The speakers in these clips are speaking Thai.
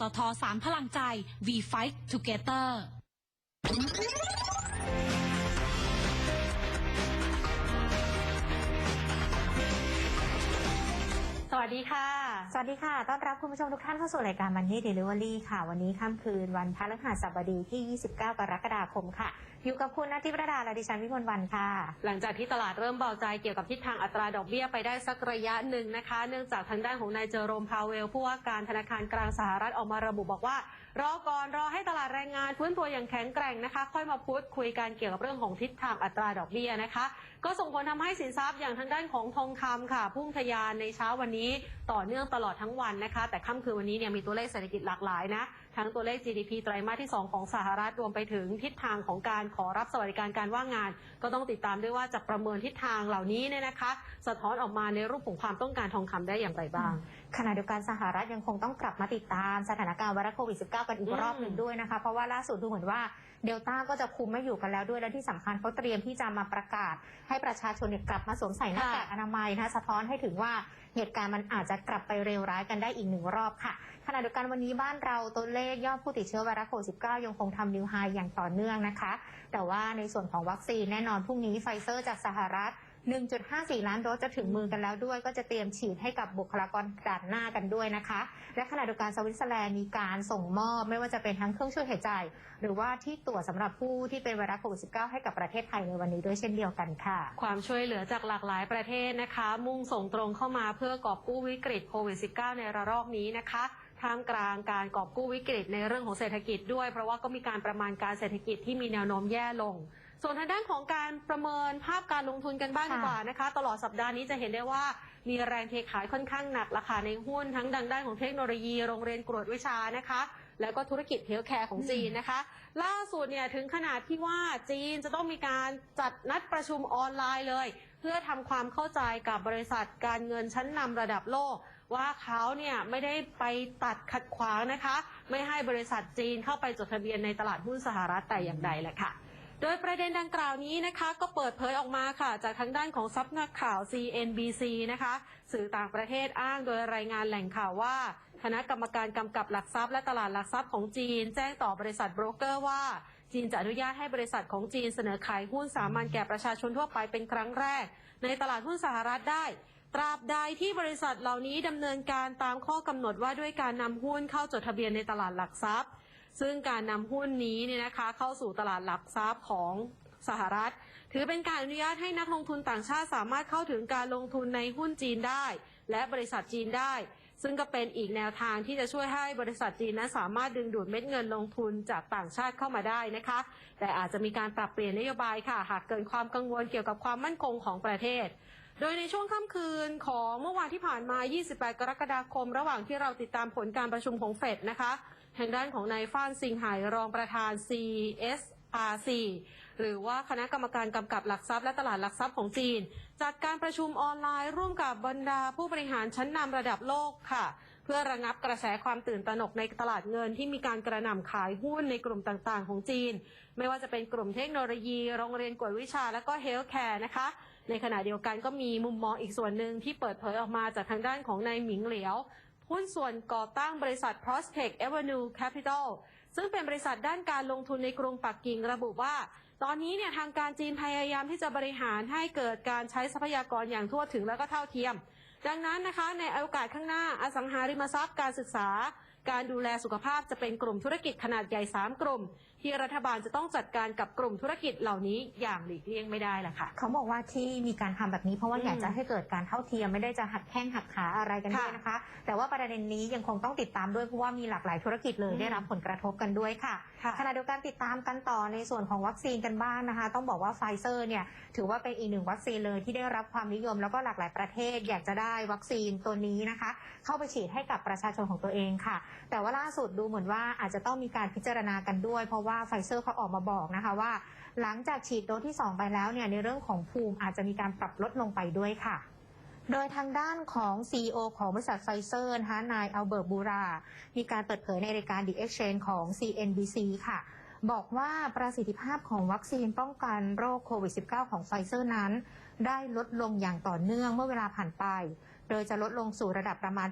ตทสามพลังใจ We Fight Together สวัสดีค่ะ สวัสดีค่ะ ต้อนรับคุณผู้ชมทุกท่านเข้าสู่รายการ Money Delivery ค่ะ วันนี้ค่ำคืนวันพฤหัสบดีที่ 29 กรกฎาคมค่ะ อยู่กับคุณนาทิพระดาและดิฉันวิมลวันค่ะ หลังจากที่ตลาดเริ่มเบาใจเกี่ยวกับทิศทางอัตราดอกเบี้ยไปได้สักระยะหนึ่งนะคะ เนื่องจากทางด้านของนายเจอโรมพาเวลผู้ว่าการธนาคารกลางสหรัฐออกมาระบุบอกว่ารอก่อนรอให้ตลาดแรงงานฟื้นตัวอย่างแข็งแกร่งนะคะ ค่อยมาพูดคุยกันเกี่ยวกับเรื่องของทิศทางอัตราดอกเบี้ยนะคะ ก็ส่งผลทำให้สินทรัพย์อย่างทางด้านของทองคำค่ะ พุ่งทะยานในเช้าวันนี้ต่อเนื่องตลอดทั้งวันนะคะ แต่ค่ำคืนวันนี้เนี่ยมีตัวเลขเศรษฐกิจหลากหลายนะ ทั้งตัวเลข GDP ไตรมาสที่ 2 ของสหรัฐรวมไปถึงทิศทางของการขอรับสวัสดิการการว่างงาน ก็ต้องติดตามด้วยว่าจะประเมินทิศทางเหล่านี้เนี่ยนะคะ สะท้อนออกมาในรูปของความต้องการทองคำได้อย่างไรบ้างขณะเดียวกันสหรัฐยังคงต้องกลับมาติดตามสถานการณ์ไวรัสโควิด -19 กันอีกรอบหนึ่งด้วยนะคะ เพราะว่าล่าสุดดูเหมือนว่า เดลต้าก็จะคุมไม่อยู่กันแล้วด้วยและที่สำคัญเขาเตรียมที่จะมาประกาศ ให้ประชาชนเนี่ยกลับมาสวมใส่หน้ากากอนามัยนะคะสะท้อนให้ถึงว่าเหตุการณ์มันอาจจะกลับไปเร็วร้ายกันได้อีกหนึ่งรอบค่ะขณะเดียวกันวันนี้บ้านเราตัวเลขยอดผู้ติดเชื้อไวรัสโควิด -19 ยังคงทำนิวไฮอย่างต่อเนื่องนะคะ แต่ว่าในส่วนของวัคซีนแน่นอนพรุ่งนี้ไฟเซอร์จากสหรัฐ 1.54 ล้านโดสจะถึงมือกันแล้วด้วย ก็จะเตรียมฉีดให้กับบุคลากรด่านหน้ากันด้วยนะคะ และขณะเดียวกันสวิตเซอร์แลนด์มีการส่งมอบไม่ว่าจะเป็นทั้งเครื่องช่วยหายใจ หรือว่าที่ตรวจสำหรับผู้ที่เป็นไวรัสโควิด -19 ให้กับประเทศไทยในวันนี้ด้วยเช่นเดียวกันค่ะ ความช่วยเหลือจากหลากหลายประเทศนะคะ มุ่งส่งตรงเข้ามาเพื่อกอบกู้วิกฤตโควิด -19 ในระลอกนี้นะคะท่ามกลางการกอบกู้วิกฤตในเรื่องของเศรษฐกิจด้วย เพราะว่าก็มีการประมาณการเศรษฐกิจที่มีแนวโน้มแย่ลง ส่วนทางด้านของการประเมินภาพการลงทุนกันบ้างค่ะดีกว่านะคะ ตลอดสัปดาห์นี้จะเห็นได้ว่ามีแรงเทขายค่อนข้างหนักราคาในหุ้นทั้งดังด้านของเทคโนโลยีโรงเรียนกรวดวิชานะคะ แล้วก็ธุรกิจเฮลท์แคร์ของจีนนะคะ ล่าสุดเนี่ยถึงขนาดที่ว่าจีนจะต้องมีการจัดนัดประชุมออนไลน์เลย เพื่อทำความเข้าใจกับบริษัทการเงินชั้นนำระดับโลก ว่าเขาเนี่ยไม่ได้ไปตัดขัดขวางนะคะ ไม่ให้บริษัทจีนเข้าไปจดทะเบียนในตลาดหุ้นสหรัฐแต่อย่างใดแหละค่ะ โดยประเด็นดังกล่าวนี้นะคะก็เปิดเผยออกมาค่ะ จากทางด้านของซับนักข่าว CNBC นะคะ สื่อต่างประเทศอ้างโดยรายงานแหล่งข่าวว่า คณะกรรมการกำกับหลักทรัพย์และตลาดหลักทรัพย์ของจีน แจ้งต่อบริษัทโบรกเกอร์ว่า จีนจะอนุญาตให้บริษัทของจีนเสนอขายหุ้นสามัญแก่ประชาชนทั่วไปเป็นครั้งแรก ในตลาดหุ้นสหรัฐได้ตราบใดที่บริษัทเหล่านี้ดำเนินการตามข้อกำหนดว่าด้วยการนำหุ้นเข้าจดทะเบียนในตลาดหลักทรัพย์ ซึ่งการนำหุ้นนี้เนี่ยนะคะเข้าสู่ตลาดหลักทรัพย์ของสหรัฐ ถือเป็นการอนุญาตให้นักลงทุนต่างชาติสามารถเข้าถึงการลงทุนในหุ้นจีนได้ และบริษัทจีนได้ ซึ่งก็เป็นอีกแนวทางที่จะช่วยให้บริษัทจีนนั้นสามารถดึงดูดเม็ดเงินลงทุนจากต่างชาติเข้ามาได้นะคะ แต่อาจจะมีการปรับเปลี่ยนนโยบายค่ะ หากเกิดความกังวลเกี่ยวกับความมั่นคงของประเทศโดยในช่วงค่ำคืนของเมื่อวานที่ผ่านมา 28 กรกฎาคม ระหว่างที่เราติดตามผลการประชุมของเฟดนะคะ ทางด้านของนายฟ้านซิงไห่รองประธาน CSRC หรือว่าคณะกรรมการกำกับหลักทรัพย์และตลาดหลักทรัพย์ของจีน จัดการประชุมออนไลน์ร่วมกับบรรดาผู้บริหารชั้นนำระดับโลกค่ะ เพื่อระงับกระแสความตื่นตระหนกในตลาดเงินที่มีการกระหน่ำขายหุ้นในกลุ่มต่างๆ ของจีน ไม่ว่าจะเป็นกลุ่มเทคโนโลยี โรงเรียนกวดวิชาและก็เฮลท์แคร์นะคะ ในขณะเดียวกันก็มีมุมมองอีกส่วนหนึ่งที่เปิดเผยออกมาจากทางด้านของนายหมิงเหลียว หุ้นส่วนก่อตั้งบริษัท Prospect Avenue Capital ซึ่งเป็นบริษัทด้านการลงทุนในกรุงปักกิ่งระบุว่า ตอนนี้เนี่ยทางการจีนพยายามที่จะบริหารให้เกิดการใช้ทรัพยากรอย่างทั่วถึงและก็เท่าเทียม ดังนั้นนะคะในโอกาสข้างหน้าอสังหาริมทรัพย์การศึกษา การดูแลสุขภาพจะเป็นกลุ่มธุรกิจขนาดใหญ่ 3 กลุ่มที่รัฐบาลจะต้องจัดการกับกลุ่มธุรกิจเหล่านี้อย่างหลีกเลี่ยงไม่ได้ละค่ะ เขาบอกว่าที่มีการทำแบบนี้เพราะว่าอืมอยากจะให้เกิดการเท่าเทียมไม่ได้จะหักแข้งหักขาอะไรกันด้วยค่ะนะคะ แต่ว่าประเด็นนี้ยังคงต้องติดตามด้วยเพราะว่ามีหลากหลายธุรกิจเลยอืมได้รับผลกระทบกันด้วยค่ะค่ะขณะเดียวกันติดตามกันต่อในส่วนของวัคซีนกันบ้างนะคะ ต้องบอกว่าไฟเซอร์เนี่ยถือว่าเป็นอีกหนึ่งวัคซีนเลยที่ได้รับความนิยมแล้วก็หลากหลายประเทศอยากจะได้วัคซีนตัวนี้นะคะ เข้าไปฉีดให้กับประชาชนของตัวเองค่ะ แต่ว่าล่าสุดดูเหมือนว่าอาจจะต้องมีการพิจารณากันด้วยเพราะว่าไฟเซอร์เขาออกมาบอกนะคะว่า หลังจากฉีดโดสที่ 2 ไปแล้วเนี่ยในเรื่องของภูมิอาจจะมีการปรับลดลงไปด้วยค่ะโดยทางด้านของ CEO ของบริษัทไฟเซอร์นะคะนายอัลเบิร์ตบูรา มีการเปิดเผยในรายการ The Exchange ของ CNBC ค่ะ บอกว่าประสิทธิภาพของวัคซีนป้องกันโรคโควิด -19 ของไฟเซอร์นั้น ได้ลดลงอย่างต่อเนื่องเมื่อเวลาผ่านไป โดยจะลดลงสู่ระดับประมาณ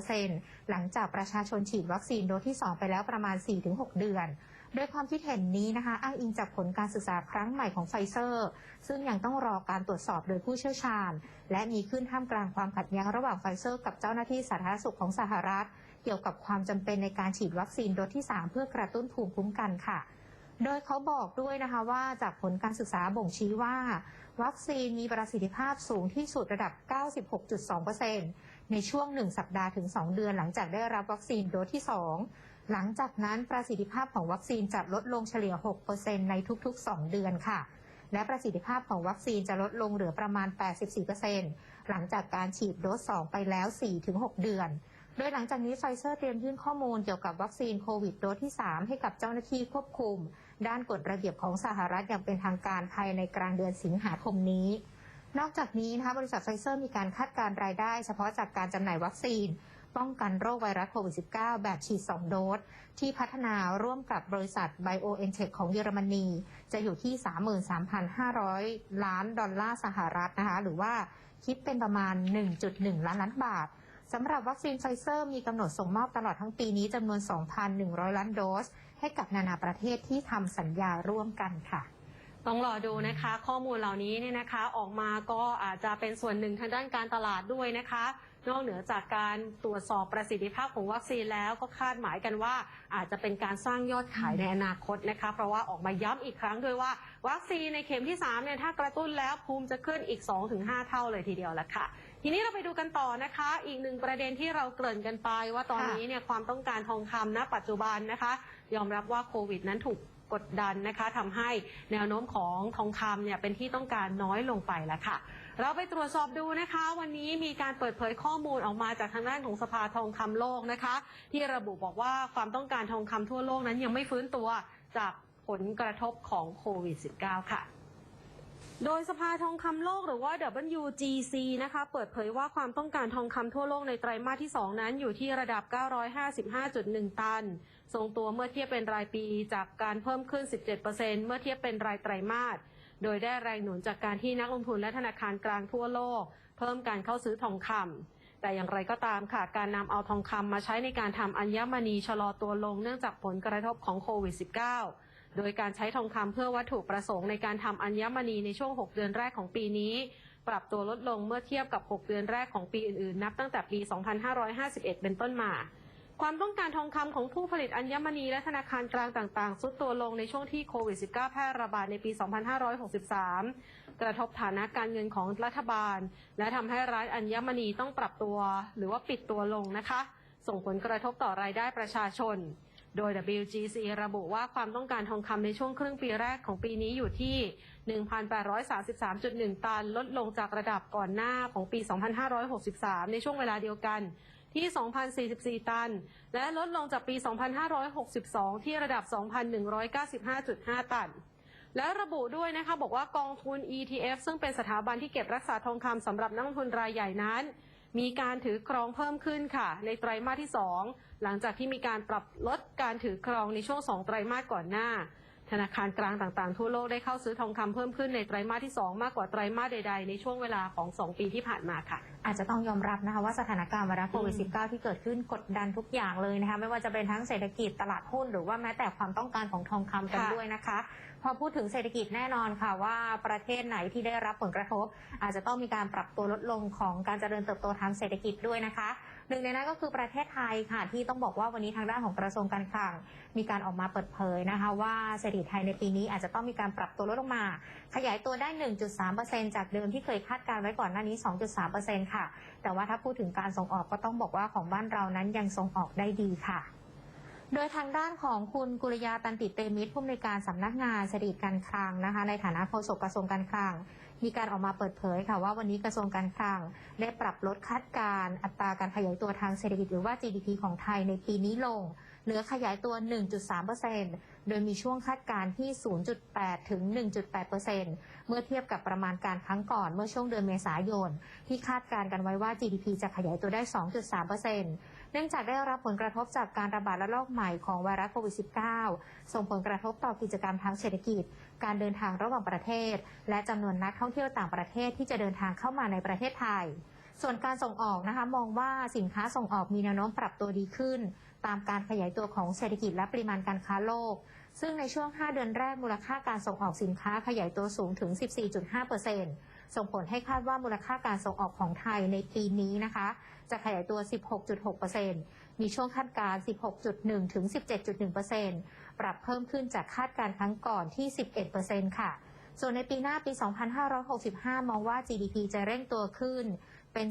84%หลังจากประชาชนฉีดวัคซีนโดสที่ 2 ไปแล้วประมาณ 4-6 เดือน โดยความคิดเห็นนี้นะคะ อ้างอิงจากผลการศึกษาครั้งใหม่ของไฟเซอร์ ซึ่งยังต้องรอการตรวจสอบโดยผู้เชี่ยวชาญ และมีขึ้นท่ามกลางความขัดแย้งระหว่างไฟเซอร์กับเจ้าหน้าที่สาธารณสุขของสหรัฐ เกี่ยวกับความจำเป็นในการฉีดวัคซีนโดสที่ 3 เพื่อกระตุ้นภูมิคุ้มกันค่ะโดยเขาบอกด้วยนะคะว่าจากผลการศึกษาบ่งชี้ว่า วัคซีนมีประสิทธิภาพสูงที่สุดระดับ 96.2%ในช่วง 1 สัปดาห์ถึง 2 เดือนหลังจากได้รับวัคซีนโดสที่ 2 หลังจากนั้นประสิทธิภาพของวัคซีนจะลดลงเฉลี่ย 6%ในทุกๆ 2 เดือนค่ะ และประสิทธิภาพของวัคซีนจะลดลงเหลือประมาณ 84%หลังจากการฉีดโดส 2 ไปแล้ว 4-6 เดือน โดยหลังจากนี้ไฟเซอร์เตรียมยื่นข้อมูลเกี่ยวกับวัคซีนโควิดโดสที่ 3 ให้กับเจ้าหน้าที่ควบคุม ด้านกฎระเบียบของสหรัฐอย่างเป็นทางการภายในกลางเดือนสิงหาคมนี้นอกจากนี้นะคะบริษัทไฟเซอร์มีการคาดการรายได้เฉพาะจากการจำหน่ายวัคซีน ป้องกันโรคไวรัสโควิด -19 แบบฉีด 2 โดส ที่พัฒนาร่วมกับบริษัท BioNTech ของเยอรมนี จะอยู่ที่ 33,500 ล้านดอลลาร์สหรัฐนะคะ หรือว่าคิดเป็นประมาณ 1.1 ล้านล้านบาทสำหรับวัคซีนไฟเซอร์มีกำหนดส่งมอบตลอดทั้งปีนี้จำนวน 2,100 ล้านโดส ให้กับนานาประเทศที่ทำสัญญาร่วมกันค่ะ ต้องรอดูนะคะ ข้อมูลเหล่านี้เนี่ยนะคะออกมาก็อาจจะเป็นส่วนหนึ่งทางด้านการตลาดด้วยนะคะ นอกเหนือจากการตรวจสอบประสิทธิภาพของวัคซีนแล้วก็คาดหมายกันว่า อาจจะเป็นการสร้างยอดขายในอนาคตนะคะ เพราะว่าออกมาย้ำอีกครั้งด้วยว่า วัคซีนในเข็มที่3เนี่ยถ้ากระตุ้นแล้วภูมิจะขึ้นอีก 2-5 เท่าเลยทีเดียวละค่ะทีนี้เราไปดูกันต่อนะคะ อีกหนึ่งประเด็นที่เราเกริ่นกันไป ว่าตอนนี้เนี่ยความต้องการทองคำณปัจจุบันนะคะ ยอมรับว่าโควิดนั้นถูก กดดันนะคะทำให้แนวโน้มของทองคำเนี่ยเป็นที่ต้องการน้อยลงไปแล้วค่ะ เราไปตรวจสอบดูนะคะ วันนี้มีการเปิดเผยข้อมูลออกมาจากทางด้านของสภาทองคำโลกนะคะ ที่ระบุบอกว่าความต้องการทองคำทั่วโลกนั้นยังไม่ฟื้นตัวจากผลกระทบของโควิด -19 ค่ะโดยสภาทองคำโลกหรือว่า WGC นะคะเปิดเผยว่าความต้องการทองคำทั่วโลกในไตรมาสที่ 2 นั้นอยู่ที่ระดับ 955.1 ตัน ทรงตัวเมื่อเทียบเป็นรายปีจากการเพิ่มขึ้น 17%เมื่อเทียบเป็นรายไตรมาส โดยได้แรงหนุนจากการที่นักลงทุนและธนาคารกลางทั่วโลก เพิ่มการเข้าซื้อทองคำ แต่อย่างไรก็ตามค่ะ การนำเอาทองคำมาใช้ในการทำอัญมณีชะลอตัวลงเนื่องจากผลกระทบของโควิด -19 โดยการใช้ทองคำเพื่อวัตถุประสงค์ในการทำอัญมณีในช่วง 6 เดือนแรกของปีนี้ปรับตัวลดลงเมื่อเทียบกับ 6 เดือนแรกของปีอื่น ๆ นับตั้งแต่ปี 2551 เป็นต้นมา ความต้องการทองคำของผู้ผลิตอัญมณีและธนาคารกลางต่างๆซุดตัวลงในช่วงที่โควิด -19 แพร่ระบาดในปี 2563 กระทบฐานะการเงินของรัฐบาล และทำให้ร้านอัญมณีต้องปรับตัว หรือว่าปิดตัวลงนะคะ ส่งผลกระทบต่อรายได้ประชาชน โดย WGC ระบุว่าความต้องการทองคำในช่วงครึ่งปีแรกของปีนี้อยู่ที่ 1,833.1 ตัน ลดลงจากระดับก่อนหน้าของปี 2563 ในช่วงเวลาเดียวกัน ที่ 2,044 ตัน และลดลงจากปี 2562 ที่ระดับ 2,195.5 ตัน และระบุด้วยนะคะบอกว่ากองทุน ETF ซึ่งเป็นสถาบันที่เก็บรักษาทองคำสำหรับนักลงทุนรายใหญ่นั้น มีการถือครองเพิ่มขึ้นค่ะ ในไตรมาสที่ 2 หลังจากที่มีการปรับลดการถือครองในช่วง 2 ไตรมาสก่อนหน้า ธนาคารกลางต่างๆ ทั่วโลกได้เข้าซื้อทองคำเพิ่มขึ้นในไตรมาสที่ 2 มากกว่าไตรมาสใดๆ ในช่วงเวลาของ 2 ปีที่ผ่านมาค่ะ อาจจะต้องยอมรับนะคะว่าสถานการณ์ไวรัสโควิด -19 ที่เกิดขึ้นกดดันทุกอย่างเลยนะคะไม่ว่าจะเป็นทั้งเศรษฐกิจตลาดหุ้นหรือว่าแม้แต่ความต้องการของทองคำกันด้วยนะคะ พอพูดถึงเศรษฐกิจแน่นอนค่ะว่าประเทศไหนที่ได้รับผลกระทบ อาจจะต้องมีการปรับตัวลดลงของการเจริญเติบโตทางเศรษฐกิจด้วยนะคะ หนึ่งในนั้นก็คือประเทศไทยค่ะ ที่ต้องบอกว่าวันนี้ทางด้านของกระทรวงการคลัง มีการออกมาเปิดเผยนะคะว่าเศรษฐกิจไทยในปีนี้อาจจะต้องมีการปรับตัวลดลงมา ขยายตัวได้ 1.3%จากเดิมที่เคยคาดการไว้ก่อนหน้านี้ 2.3%ค่ะ แต่ว่าถ้าพูดถึงการส่งออกก็ต้องบอกว่าของบ้านเรานั้นยังส่งออกได้ดีค่ะโดยทางด้านของคุณกุลยาตันติเตมิตรผู้อำนวยการสำนักงานเศรษฐกิจการคลังนะคะ ในฐานะโฆษกกระทรวงการคลัง มีการออกมาเปิดเผยค่ะว่าวันนี้กระทรวงการคลังได้ปรับลดคาดการณ์อัตราการขยายตัวทางเศรษฐกิจหรือว่า GDP ของไทยในปีนี้ลงเหลือขยายตัว 1.3%โดยมีช่วงคาดการณ์ที่ 0.8 ถึง 1.8%เมื่อเทียบกับประมาณการครั้งก่อนเมื่อช่วงเดือนเมษายน ที่คาดการณ์กันไว้ว่า GDP จะขยายตัวได้ 2.3%เนื่องจากได้รับผลกระทบจากการระบาดระลอกใหม่ของไวรัสโควิด -19 ส่งผลกระทบต่อกิจกรรมทางเศรษฐกิจ การเดินทางระหว่างประเทศ และจำนวนนักท่องเที่ยวต่างประเทศที่จะเดินทางเข้ามาในประเทศไทย ส่วนการส่งออกนะคะมองว่าสินค้าส่งออกมีแนวโน้มปรับตัวดีขึ้น ตามการขยายตัวของเศรษฐกิจและปริมาณการค้าโลก ซึ่งในช่วง 5 เดือนแรกมูลค่าการส่งออกสินค้าขยายตัวสูงถึง 14.5%ส่งผลให้คาดว่ามูลค่าการส่งออกของไทยในปีนี้นะคะ จะขยายตัว 16.6%มีช่วงคาดการณ์16.1 ถึง 17.1% ปรับเพิ่มขึ้นจากคาดการณ์ครั้งก่อนที่ 11%ค่ะ ส่วนในปีหน้าปี 2565 มองว่า GDP จะเร่งตัวขึ้นเป็น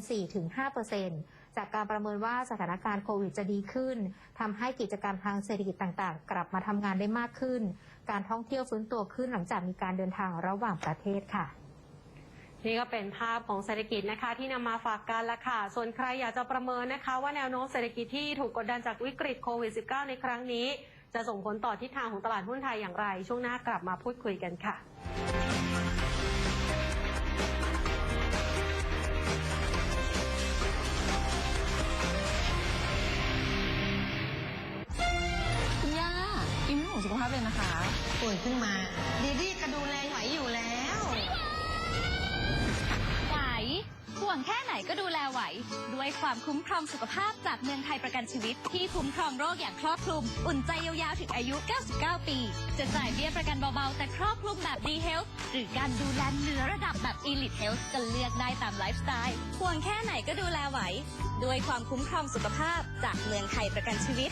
4-5%จากการประเมินว่าสถานการณ์โควิดจะดีขึ้นทำให้กิจกรรมทางเศรษฐกิจต่างๆ กลับมาทำงานได้มากขึ้น การท่องเที่ยวฟื้นตัวขึ้นหลังจากมีการเดินทางระหว่างประเทศค่ะนี่ก็เป็นภาพของเศรษฐกิจนะคะที่นำมาฝากกันละค่ะ ส่วนใครอยากจะประเมินนะคะ ว่าแนวโน้มเศรษฐกิจที่ถูกกดดันจากวิกฤตโควิด -19 ในครั้งนี้ จะส่งผลต่อทิศทางของตลาดหุ้นไทยอย่างไร ช่วงหน้ากลับมาพูดคุยกันค่ะคุณย่าอิมไม่ห่วงสุขภาพเลยนะคะป่วยขึ้นมาดีดีก็ดูแลไหวอยู่แล้ว ห่วงแค่ไหนก็ดูแลไหว ด้วยความคุ้มครองสุขภาพจากเมืองไทยประกันชีวิต ที่คุ้มครองโรคอย่างครอบคลุม อุ่นใจยาวๆถึงอายุ 99 ปี จะจ่ายเบี้ยประกันเบาๆ แต่ครอบคลุมแบบดีเฮลท์หรือการดูแลเหนือระดับแบบ Elite Health ก็เลือกได้ตามไลฟ์สไตล์ห่วงแค่ไหนก็ดูแลไหว ด้วยความคุ้มครองสุขภาพจากเมืองไทยประกันชีวิต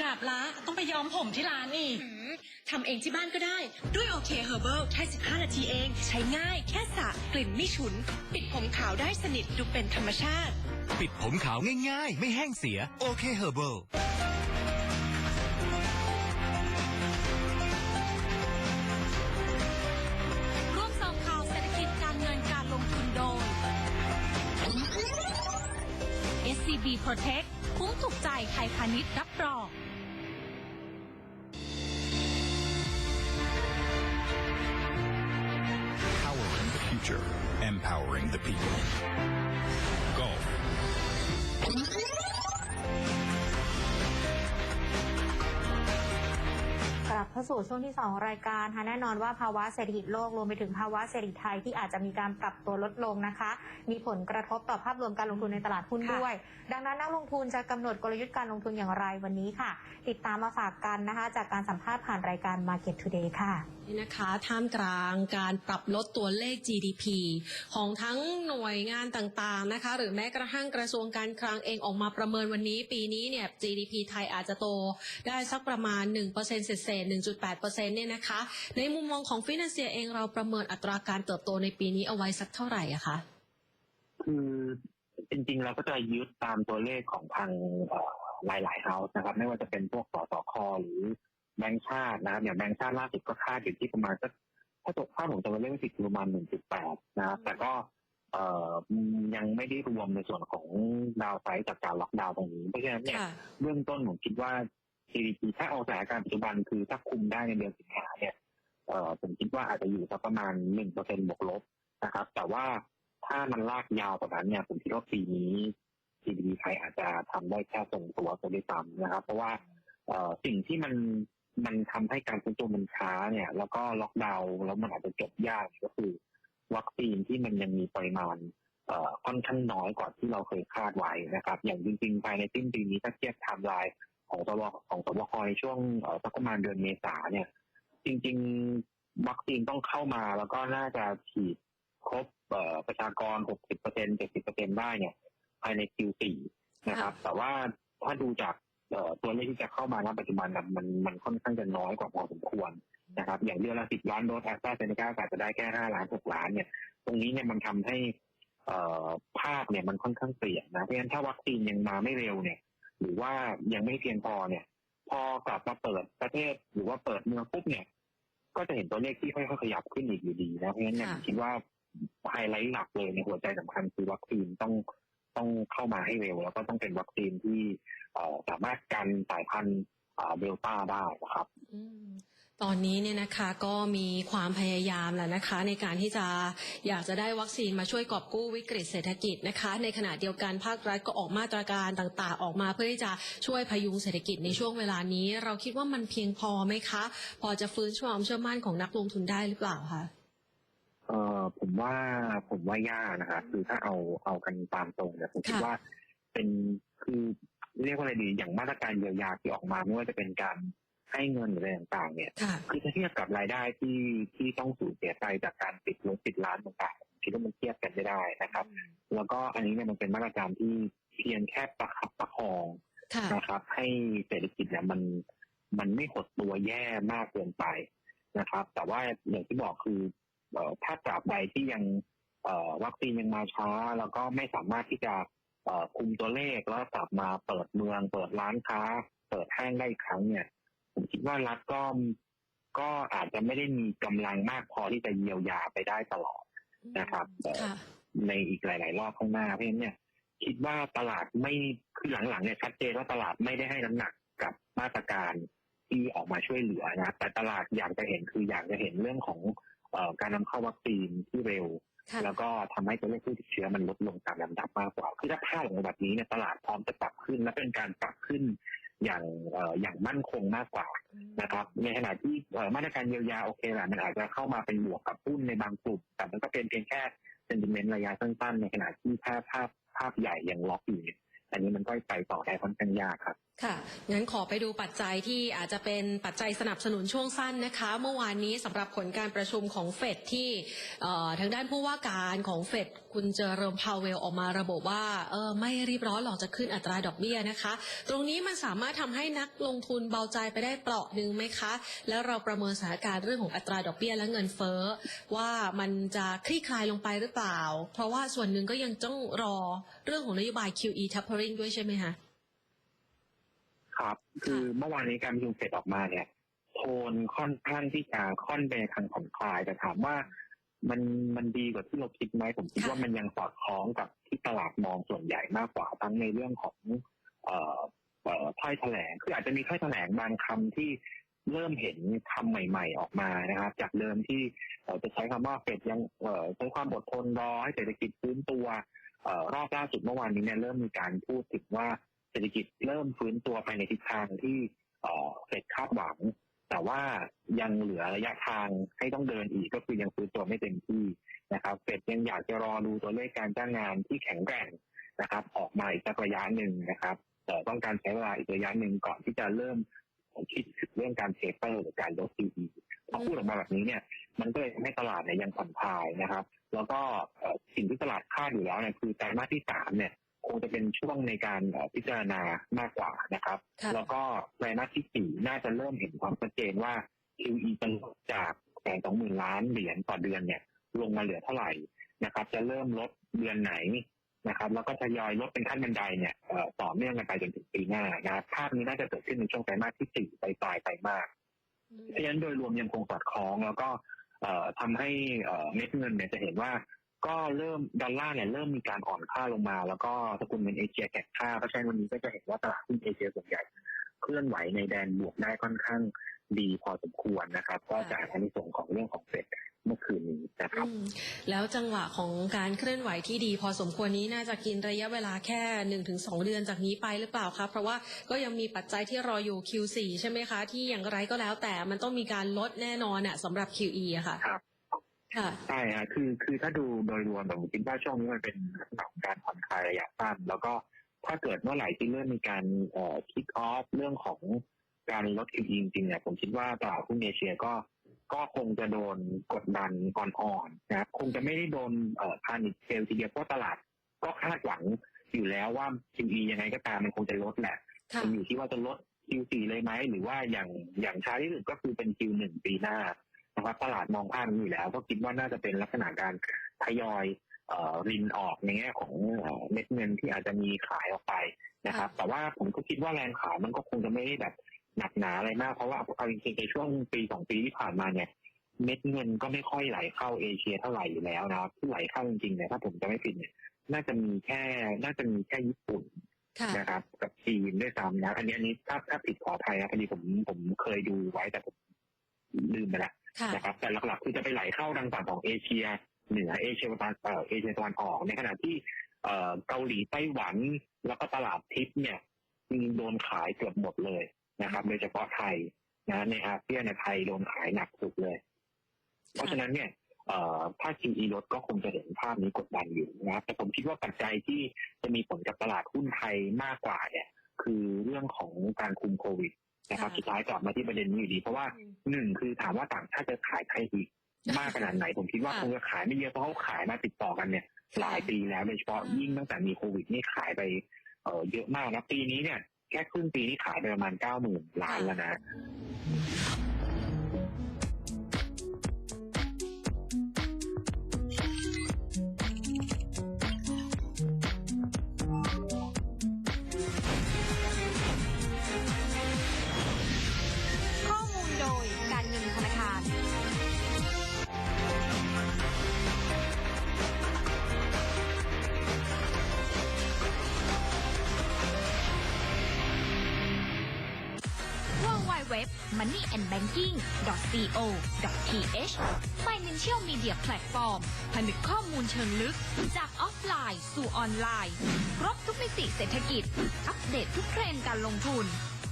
กราบละต้องไปย้อมผมที่ร้านนี่ทำเองที่บ้านก็ได้ ด้วยโอเคเฮอร์เบิลแค่ 15 นาทีเอง ใช้ง่ายแค่สระกลิ่นไม่ฉุน ปิดผมขาวได้สนิทดูเป็นธรรมชาติ ปิดผมขาวง่ายๆ ไม่แห้งเสียโอเคเฮอร์เบิลร่ว จกายไทยพาณิชย์รับรอง empowering the people Golf เข้าสู่ช่วงที่ 2 รายการค่ะแน่นอนว่าภาวะเศรษฐกิจโลกรวมไปถึงภาวะเศรษฐกิจไทยที่อาจจะมีการปรับตัวลดลงนะคะ มีผลกระทบต่อภาพรวมการลงทุนในตลาดหุ้นค่ะด้วย ดังนั้นนักลงทุนจะกำหนดกลยุทธ์การลงทุนอย่างไรวันนี้ค่ะ ติดตามมาฝากกันนะคะ จากการสัมภาษณ์ผ่านรายการ Market Today ค่ะนี่นะคะท่ามกลางการปรับลดตัวเลข GDP ของทั้งหน่วยงานต่างๆนะคะ หรือแม้กระทั่งกระทรวงการคลังเองออกมาประเมินวันนี้ ปีนี้เนี่ย GDP ไทยอาจจะโตได้สักประมาณ1%เศษๆ1.8%เนี่ยนะคะ ในมุมมองของฟินแลนเซียเองเราประเมินอัตราการเติบโตในปีนี้เอาไว้สักเท่าไหร่อะคะคือจริงๆ เราก็จะยึดตามตัวเลขของทางเอ่อหลายๆเฮาส์นะครับ ไม่ว่าจะเป็นพวกสสคหรือแบงก์ชาตินะครับอย่างแบงก์ชาติล่าสุดก็คาดอยู่ที่ประมาณสักถ้าตกค่าผมจะมาเลขไม่ผิดคือประมาณ1.8นะครับแต่ก็เอ่อยังไม่ได้รวมในส่วนของดาวไซด์จากการล็อกดาวน์ตรงนี้เพราะฉะนั้นเนี่ยค่ะเบื้องต้นผมคิดว่า GDP ถ้าเอาสถานการณ์ปัจจุบันคือถ้าคุมได้ในเดือนสิงหาเนี่ยเอ่อผมคิดว่าอาจจะอยู่สักประมาณ1%บวกลบนะครับ แต่ว่าถ้ามันลากยาวกว่านั้นเนี่ยผมคิดว่าปีนี้ GDP ไทยอาจจะทำได้แค่ทรงตัวไปด้วยซ้ำนะครับ เพราะว่าเอ่อสิ่งที่มันมันทำให้การฟื้นตัวมันช้าเนี่ย แล้วก็ล็อกดาวน์แล้วมันอาจจะจบยากก็คือ วัคซีนที่มันยังมีปริมาณเอ่อค่อนข้างน้อยกว่าที่เราเคยคาดไว้นะครับ อย่างจริงๆภายในสิ้นปีนี้ถ้าเทียบไทม์ไลน์ ของสวของสวคในช่วงเอ่อสักประมาณเดือนเมษาเนี่ย จริง ๆ วัคซีนต้องเข้ามาแล้วก็น่าจะฉีดครบเอ่อประชากร 60% 70%ได้เนี่ย ภายใน Q4 นะครับ แต่ว่าถ้าดูจากเอ่อตัวเลขที่จะเข้ามาณปัจจุบันน่ะมันมันค่อนข้างจะน้อยกว่าพอสมควรนะครับ อย่างเดือนละ10ล้านโดสแอสตราเซเนกาอาจจะได้แค่5ล้าน6ล้านเนี่ย ตรงนี้เนี่ยมันทำให้เอ่อภาพเนี่ยมันค่อนข้างเปลี่ยนนะเพราะฉะนั้นถ้าวัคซีนยังมาไม่เร็วเนี่ย หรือว่ายังไม่เพียงพอเนี่ย พอกลับมาเปิดประเทศหรือว่าเปิดเมืองปุ๊บเนี่ย ก็จะเห็นตัวเลขที่ค่อยๆขยับขึ้นอีกอยู่ดีนะเพราะฉะนั้นเนี่ยค่ะผมคิดว่าไฮไลท์หลักเลยในหัวใจสำคัญคือวัคซีนต้องต้องเข้ามาให้เร็ว แล้วก็ต้องเป็นวัคซีนที่เอ่อสามารถกันสายพันธุ์เดลต้าได้นะครับอืม ตอนนี้เนี่ยนะคะก็มีความพยายามแหละนะคะ ในการที่จะอยากจะได้วัคซีนมาช่วยกอบกู้วิกฤตเศรษฐกิจนะคะ ในขณะเดียวกันภาครัฐก็ออกมาตรการต่างๆ ออกมาเพื่อที่จะช่วยพยุงเศรษฐกิจในช่วงเวลานี้ เราคิดว่ามันเพียงพอไหมคะ พอจะฟื้นความเชื่อมั่นของนักลงทุนได้หรือเปล่าคะเอ่อผมว่าผมว่ายากนะครับคือถ้าเอาเอากันตามตรงเนี่ยผมคิดค่ะว่าเป็นคือเรียกว่าอะไรดีอย่างมาตรการเยียวยาที่ออกมาไม่ว่าจะเป็นการ ให้เงินหรืออะไรต่างๆเนี่ยค่ะคือถ้าเทียบกับรายได้ที่ที่ต้องสูญเสียไปจากการปิดรถปิดร้านต่างๆผมคิดว่ามันเทียบกันไม่ได้นะครับ แล้วก็อันนี้เนี่ยมันเป็นมาตรการที่เพียงแค่ประคับประคองค่ะนะครับ ให้เศรษฐกิจเนี่ยมันมันไม่หดตัวแย่มากเกินไปนะครับ แต่ว่าอย่างที่บอกคือเอ่อถ้าตราบใดที่ยังเอ่อวัคซีนยังมาช้า แล้วก็ไม่สามารถที่จะเอ่อคุมตัวเลขแล้วกลับมาเปิดเมือง เปิดร้านค้า เปิดห้างได้อีกครั้งเนี่ย ผมคิดว่ารัฐก็ก็อาจจะไม่ได้มีกำลังมากพอที่จะเยียวยาไปได้ตลอดนะครับเอ่อค่ะในอีกหลาย ๆ รอบข้างหน้าเพราะฉะนั้นเนี่ย คิดว่าตลาดไม่คือหลังๆเนี่ยชัดเจนว่าตลาดไม่ได้ให้น้ำหนักกับมาตรการที่ออกมาช่วยเหลือนะแต่ตลาดอยากจะเห็นคืออยากจะเห็นเรื่องของเออการนำเข้าวัคซีนที่เร็วค่ะแล้วก็ทำให้ตัวเลขผู้ติดเชื้อมันลดลงตามลำดับมากกว่าคือถ้าพลาดลงแบบนี้เนี่ยตลาดพร้อมจะปรับขึ้นและเป็นการปรับขึ้น อย่างเอ่ออย่างมั่นคงมากกว่านะครับ ในขณะที่เอ่อมาตรการเยียวยาโอเคแหละมันอาจจะเข้ามาเป็นบวกกับหุ้นในบางกลุ่ม แต่มันก็เป็นเพียงแค่เซนติเมนต์ระยะสั้นๆ ในขณะที่ถ้าภาพภาพใหญ่ยังล็อกอยู่เนี่ยอันนี้มันก็ไปต่อได้ค่อนข้างยากครับ ค่ะ งั้นขอไปดูปัจจัยที่อาจจะเป็นปัจจัยสนับสนุนช่วงสั้นนะคะ เมื่อวานนี้สำหรับผลการประชุมของเฟดที่ทางด้านผู้ว่าการของเฟดคุณเจอเริมพาวเวลออกมาระบุว่าเออไม่รีบร้อนหรอกจะขึ้นอัตราดอกเบี้ยนะคะ ตรงนี้มันสามารถทำให้นักลงทุนเบาใจไปได้เปราะหนึ่งไหมคะ แล้วเราประเมินสถานการณ์เรื่องของอัตราดอกเบี้ยและเงินเฟ้อว่ามันจะคลี่คลายลงไปหรือเปล่า เพราะว่าส่วนหนึ่งก็ยังต้องรอเรื่องของนโยบาย QE tapering ด้วยใช่ไหมคะ ครับ คือเมื่อวานนี้การประชุมเสร็จออกมาเนี่ยโทนค่อนข้างที่จะค่อนไปทางผ่อนคลายแต่ถามว่ามันมันดีกว่าที่เราคิดไหมผมคิดค่ะว่ามันยังสอดคล้องกับที่ตลาดมองส่วนใหญ่มากกว่าทั้งในเรื่องของเอ่อเอ่อถ้อยแถลงคืออาจจะมีถ้อยแถลงบางคำที่เริ่มเห็นคำใหม่ ๆ ออกมานะครับ จากเดิมที่เอ่อจะใช้คำว่าเฟดยังเอ่อใช้ความอดทนรอให้เศรษฐกิจฟื้นตัวเอ่อรอบล่าสุดเมื่อวานนี้เนี่ยเริ่มมีการพูดถึงว่าเศรษฐกิจเริ่มฟื้นตัวไปในทิศทางที่เอ่อเฟดคาดหวัง แต่ว่ายังเหลือระยะทางให้ต้องเดินอีกก็คือยังฟื้นตัวไม่เต็มที่นะครับเฟดยังอยากจะรอดูตัวเลขการจ้างงานที่แข็งแกร่งนะครับ ออกมาอีกสักระยะหนึ่งนะครับแต่ต้องการใช้เวลาอีกระยะหนึ่งก่อนที่จะเริ่มคิดถึงเรื่องการเทเปอร์หรือการลด QE พอพูดออกมาแบบนี้เนี่ย มันก็เลยทำให้ตลาดเนี่ยยังผ่อนคลายนะครับ แล้วก็สิ่งที่ตลาดคาดอยู่แล้วเนี่ยคือไตรมาสที่สามเนี่ย คงจะเป็นช่วงในการเอ่อพิจารณามากกว่านะครับค่ะแล้วก็ไตรมาสที่สี่น่าจะเริ่มเห็นความชัดเจนว่า QE จะลดจากแสนสองหมื่นล้านเหรียญต่อเดือนเนี่ย ลงมาเหลือเท่าไหร่นะครับ จะเริ่มลดเดือนไหนนะครับ แล้วก็ทยอยลดเป็นขั้นบันไดเนี่ยเอ่อต่อเนื่องกันไปจนถึงปีหน้านะครับภาพนี้น่าจะเกิดขึ้นในช่วงไตรมาสที่สี่ปลายปลายไตรมาสเพราะฉะนั้นโดยรวมยังคงสอดคล้องแล้วก็เอ่อทำให้เอ่อเม็ดเงินเนี่ยจะเห็นว่า ก็เริ่มดอลลาร์เนี่ยเริ่มมีการอ่อนค่าลงมา แล้วก็สกุลเงินเอเชียแข็งค่าเพราะฉะนั้นวันนี้ก็จะเห็นว่าตลาดหุ้นเอเชียส่วนใหญ่เคลื่อนไหวในแดนบวกได้ค่อนข้างดีพอสมควรนะครับ ก็จากอานิสงส์ของเรื่องของเฟดเมื่อคืนนี้นะครับอืมแล้วจังหวะของการเคลื่อนไหวที่ดีพอสมควรนี้น่าจะกินระยะเวลาแค่หนึ่งถึงสองเดือนจากนี้ไปหรือเปล่าคะเพราะว่าก็ยังมีปัจจัยที่รออยู่ Q4 ใช่ไหมคะ ที่อย่างไรก็แล้วแต่มันต้องมีการลดแน่นอนอะสำหรับ QE อะค่ะครับ ค่ะใช่ฮะคือคือถ้าดูโดยรวมแบบผมคิดว่าช่วงนี้มันเป็นลักษณะของการผ่อนคลายระยะสั้นแล้วก็ถ้าเกิดเมื่อไหร่ที่เริ่มมีการเอ่อคิกออฟเรื่องของการลด QE จริงๆเนี่ยผมคิดว่าตลาดหุ้นเอเชียก็ก็คงจะโดนกดดันอ่อนๆนะครับคงจะไม่ได้โดนเอ่อพานิคเซลทีเดียวเพราะตลาดก็คาดหวังอยู่แล้วว่า QE ยังไงก็ตามมันคงจะลดแหละค่ะมันอยู่ที่ว่าจะลด Q4 เลยไหมหรือว่าอย่างอย่างช้าที่สุดก็คือเป็น Q1 ปีหน้า นะครับตลาดมองภาพนี้อยู่แล้ว ก็คิดว่าน่าจะเป็นลักษณะการทยอยเอ่อรินออกในแง่ของเอ่อเม็ดเงินที่อาจจะมีขายออกไปนะครับ แต่ว่าผมก็คิดว่าแรงขายมันก็คงจะไม่ได้แบบหนักหนาอะไรมาก เพราะว่าเอาจริงๆในช่วงปีสองปีที่ผ่านมาเนี่ยเม็ดเงินก็ไม่ค่อยไหลเข้าเอเชียเท่าไหร่อยู่แล้วนะครับที่ไหลเข้าจริงๆเนี่ยถ้าผมจะไม่ผิดเนี่ยน่าจะมีแค่ น่าจะมีแค่ญี่ปุ่นค่ะนะครับ กับจีนด้วยซ้ำนะอันนี้อันนี้ถ้าถ้าผิดขออภัยนะพอดีผมผมเคยดูไว้แต่ผมลืมไปแล้ว ค่ะ นะครับแต่หลักๆคือจะไปไหลเข้าทางฝั่งของเอเชีย เหนือเอเชียตะวันเอ่อเอเชียตะวันออกในขณะที่เอ่อเกาหลีไต้หวัน แล้วก็ตลาดทิพย์เนี่ยโดนขายเกือบหมดเลยนะครับโดยเฉพาะไทยนะในอาเซียนในไทยโดนขายหนักสุดเลย เพราะฉะนั้นเนี่ยเอ่อถ้า QE ลดก็คงจะเห็นภาพนี้กดดันอยู่นะครับแต่ผมคิดว่าปัจจัยที่จะมีผลกับตลาดหุ้นไทยมากกว่าเนี่ยคือเรื่องของการคุมโควิด นะครับค่ะสุดท้ายกลับมาที่ประเด็นนี้อยู่ดี เพราะว่าหนึ่งคือถามว่าต่างชาติจะขายไทยอีกมากขนาดไหน ผมคิดว่าค่ะคงจะขายไม่เยอะเพราะเขาขายมาติดต่อกันเนี่ย หลายปีแล้วโดยเฉพาะอืมยิ่งตั้งแต่มีโควิดนี่ขายไปเอ่อเยอะมากนะปีนี้เนี่ยแค่ครึ่งปีนี่ขายไปประมาณเก้าหมื่นล้านแล้วนะ w w moneyandbanking.co.th Financial Media Platform ผนึกข้อมูลเชิงลึก จากออฟไลน์สู่ออนไลน์ ครบทุกมิติเศรษฐกิจ อัปเดตทุกเทรนด์การลงทุน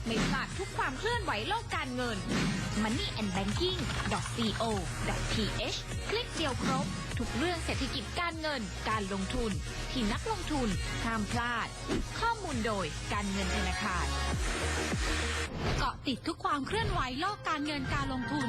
ไม่พลาดทุกความเคลื่อนไหวโลกการเงิน moneyandbanking.co.th คลิกเดียวครบ ทุกเรื่องเศรษฐกิจการเงิน การลงทุน ที่นักลงทุนห้ามพลาด ข้อมูลโดยการเงินธนาคาร เกาะติดทุกความเคลื่อนไหวโลกการเงินการลงทุน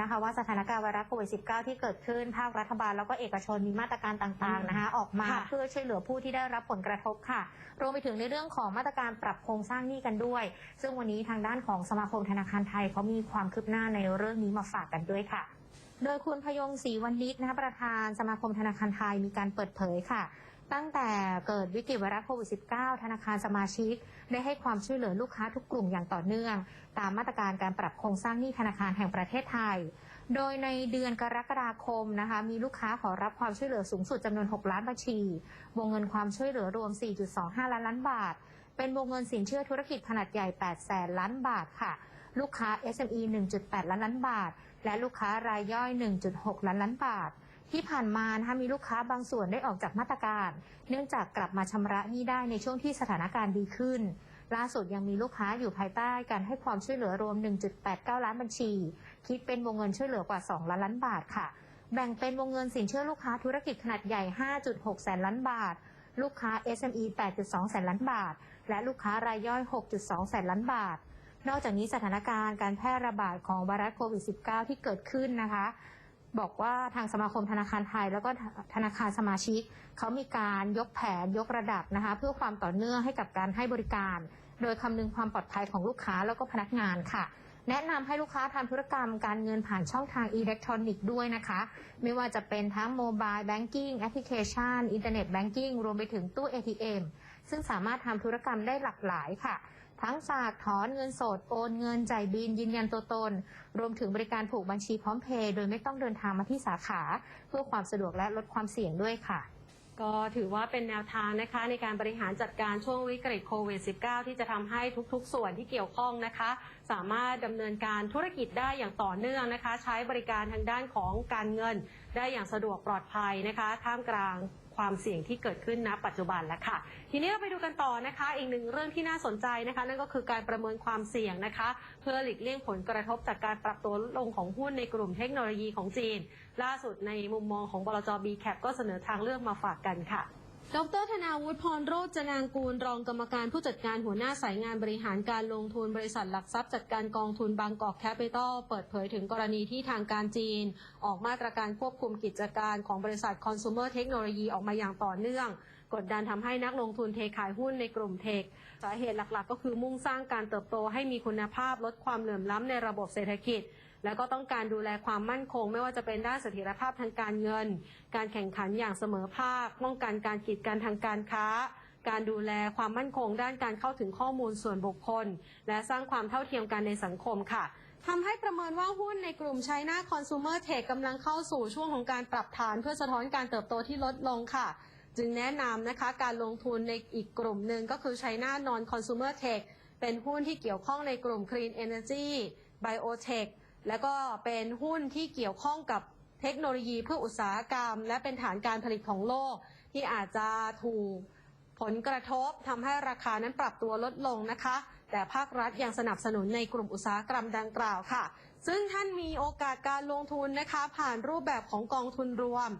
น่นอนนะคะว่าสถานการณ์ไวรัสโควิด -19 ที่เกิดขึ้นภาครัฐบาลแล้วก็เอกชนมีมาตรการต่างๆนะคะออกมาค่ะเพื่อช่วยเหลือผู้ที่ได้รับผลกระทบค่ะ รวมไปถึงในเรื่องของมาตรการปรับโครงสร้างหนี้กันด้วย ซึ่งวันนี้ทางด้านของสมาคมธนาคารไทยเขามีความคืบหน้าในเรื่องนี้มาฝากกันด้วยค่ะโดยคุณพยงศรีวณิชนะคะประธานสมาคมธนาคารไทยมีการเปิดเผยค่ะ ตั้งแต่เกิดวิกฤตไวรัสโควิด -19 ธนาคารสมาชิก ได้ให้ความช่วยเหลือลูกค้าทุกกลุ่มอย่างต่อเนื่อง ตามมาตรการการปรับโครงสร้างหนี้ธนาคารแห่งประเทศไทย โดยในเดือนกรกฎาคมนะคะมีลูกค้าขอรับความช่วยเหลือสูงสุดจำนวน 6 ล้านบัญชี วงเงินความช่วยเหลือรวม 4.25 ล้านล้านบาท เป็นวงเงินสินเชื่อธุรกิจขนาดใหญ่ 8 แสนล้านบาทค่ะ ลูกค้า SME 1.8 ล้านล้านบาท และลูกค้ารายย่อย 1.6 ล้านล้านบาท ที่ผ่านมานะคะมีลูกค้าบางส่วนได้ออกจากมาตรการ เนื่องจากกลับมาชำระหนี้ได้ในช่วงที่สถานการณ์ดีขึ้น ล่าสุดยังมีลูกค้าอยู่ภายใต้การให้ความช่วยเหลือรวม 1.89 ล้านบัญชี คิดเป็นวงเงินช่วยเหลือกว่า 2 ล้านล้านบาทค่ะ แบ่งเป็นวงเงินสินเชื่อลูกค้าธุรกิจขนาดใหญ่ 5.6 แสนล้านบาท ลูกค้า SME 8.2 แสนล้านบาท และลูกค้ารายย่อย 6.2 แสนล้านบาท นอกจากนี้สถานการณ์การแพร่ระบาดของไวรัสโควิด -19 ที่เกิดขึ้นนะคะ บอกว่าทางสมาคมธนาคารไทย แล้วก็ธนาคารสมาชิกเขามีการยกแผนยกระดับนะคะ เพื่อความต่อเนื่องให้กับการให้บริการ โดยคำนึงความปลอดภัยของลูกค้าแล้วก็พนักงานค่ะ แนะนำให้ลูกค้าทำธุรกรรมการเงินผ่านช่องทางอิเล็กทรอนิกส์ด้วยนะคะ ไม่ว่าจะเป็นทั้งโมบายแบงกิ้งแอปพลิเคชันอินเทอร์เน็ตแบงกิ้งรวมไปถึงตู้ ATM ซึ่งสามารถทำธุรกรรมได้หลากหลายค่ะ ทั้งฝากถอนเงินสดโอนเงินจ่ายบินยืนยันตัวตน รวมถึงบริการผูกบัญชีพร้อมเพย์โดยไม่ต้องเดินทางมาที่สาขา เพื่อความสะดวกและลดความเสี่ยงด้วยค่ะ ก็ถือว่าเป็นแนวทางนะคะ ในการบริหารจัดการช่วงวิกฤตโควิด -19 ที่จะทำให้ทุกๆ ส่วนที่เกี่ยวข้องนะคะ สามารถดำเนินการธุรกิจได้อย่างต่อเนื่องนะคะ ใช้บริการทางด้านของการเงิน ได้อย่างสะดวกปลอดภัยนะคะท่ามกลาง ความเสี่ยงที่เกิดขึ้นณปัจจุบันแล้วค่ะ ทีนี้เราไปดูกันต่อนะคะ อีกหนึ่งเรื่องที่น่าสนใจนะคะ นั่นก็คือการประเมินความเสี่ยงนะคะ เพื่อหลีกเลี่ยงผลกระทบจากการปรับตัวลงของหุ้นในกลุ่มเทคโนโลยีของจีน ล่าสุดในมุมมองของบลจบีแคปก็เสนอทางเลือกมาฝากกันค่ะ ดรธนาวุฒิพรโรจนางกูลรองกรรมการผู้จัดการหัวหน้าสายงานบริหารการลงทุนบริษัทหลักทรัพย์จัดการกองทุนบางกอกแคปิตอลเปิดเผยถึงกรณีที่ทางการจีน ออกมาตรการควบคุมกิจการของบริษัทคอน sumer เทคโนโลยีออกมาอย่างต่อเนื่อง กดดันทำให้นักลงทุนเทขายหุ้นในกลุ่มเทคสาเหตุหลักๆ ก็คือมุ่งสร้างการเติบโตให้มีคุณภาพลดความเหลื่อมล้ำในระบบเศรษฐกิจ แล้วก็ต้องการดูแลความมั่นคง ไม่ว่าจะเป็นด้านเสถียรภาพทางการเงิน การแข่งขันอย่างเสมอภาค ป้องกันการกีดกันทางการค้า การดูแลความมั่นคง ด้านการเข้าถึงข้อมูลส่วนบุคคล และสร้างความเท่าเทียมกันในสังคมค่ะทำให้ประเมินว่าหุ้นในกลุ่ม China Consumer Tech กำลังเข้าสู่ช่วงของการปรับฐาน เพื่อสะท้อนการเติบโตที่ลดลงค่ะจึงแนะนำนะคะการลงทุนในอีกกลุ่มหนึ่งก็คือ China Non Consumer Tech เป็นหุ้นที่เกี่ยวข้องในกลุ่ม Clean Energy Biotech แล้วก็เป็นหุ้นที่เกี่ยวข้องกับเทคโนโลยีเพื่ออุตสาหกรรม และเป็นฐานการผลิตของโลก ที่อาจจะถูกผลกระทบทำให้ราคานั้นปรับตัวลดลงนะคะ แต่ภาครัฐยังสนับสนุนในกลุ่มอุตสาหกรรมดังกล่าวค่ะ ซึ่งท่านมีโอกาสการลงทุนนะคะ ผ่านรูปแบบของกองทุนรวม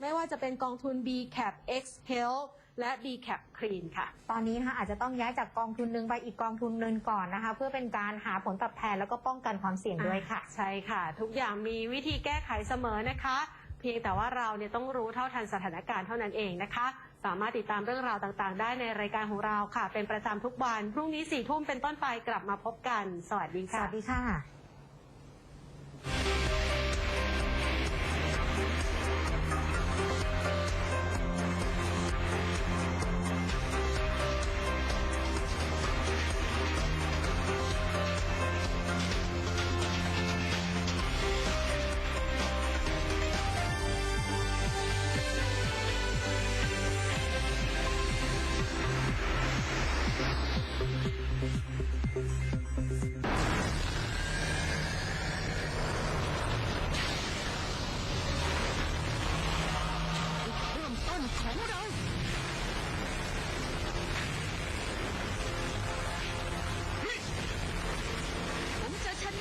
ไม่ว่าจะเป็นกองทุน B Cap X Health และ B Cap Clean ค่ะ ตอนนี้นะคะอาจจะต้องย้ายจากกองทุนหนึ่งไปอีกกองทุนหนึ่งก่อนนะคะ เพื่อเป็นการหาผลตอบแทนแล้วก็ป้องกันความเสี่ยงด้วยค่ะ ใช่ค่ะ ทุกอย่างมีวิธีแก้ไขเสมอนะคะ เพียงแต่ว่าเราเนี่ยต้องรู้เท่าทันสถานการณ์เท่านั้นเองนะคะ สามารถติดตามเรื่องราวต่างๆ ได้ในรายการของเราค่ะ เป็นประจำทุกวัน พรุ่งนี้สี่ทุ่มเป็นต้นไปกลับมาพบกัน สวัสดีสค่ะวัสดีค่ะ